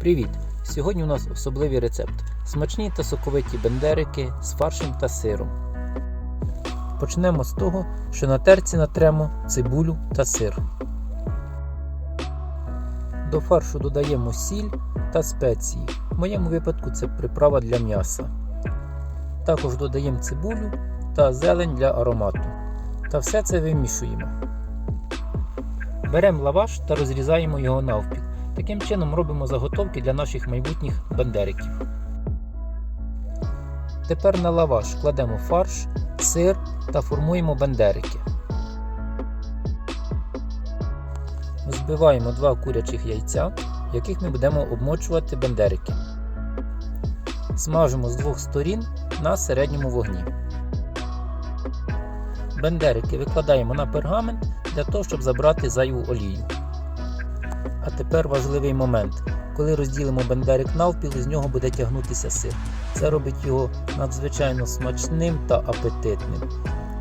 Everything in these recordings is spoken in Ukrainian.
Привіт! Сьогодні у нас особливий рецепт: смачні та соковиті бендерики з фаршем та сиром. Почнемо з того, що на терці натремо цибулю та сир. До фаршу додаємо сіль та спеції. В моєму випадку це приправа для м'яса. Також додаємо цибулю та зелень для аромату. Та все це вимішуємо. Беремо лаваш та розрізаємо його навпіл. Таким чином робимо заготовки для наших майбутніх бандериків. Тепер на лаваш кладемо фарш, сир та формуємо бандерики. Збиваємо два курячих яйця, в яких ми будемо обмочувати бандерики. Смажимо з двох сторін на середньому вогні. Бендерики викладаємо на пергамент для того, щоб забрати зайву олію. А тепер важливий момент. Коли розділимо бендерик навпіл, з нього буде тягнутися сир. Це робить його надзвичайно смачним та апетитним.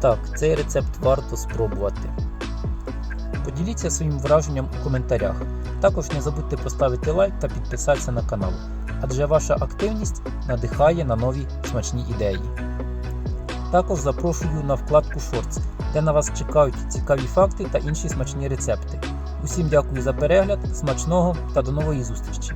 Так, цей рецепт варто спробувати. Поділіться своїм враженням у коментарях. Також не забудьте поставити лайк та підписатися на канал, адже ваша активність надихає на нові смачні ідеї. Також запрошую на вкладку Shorts, де на вас чекають цікаві факти та інші смачні рецепти. Усім дякую за перегляд, смачного та до нової зустрічі!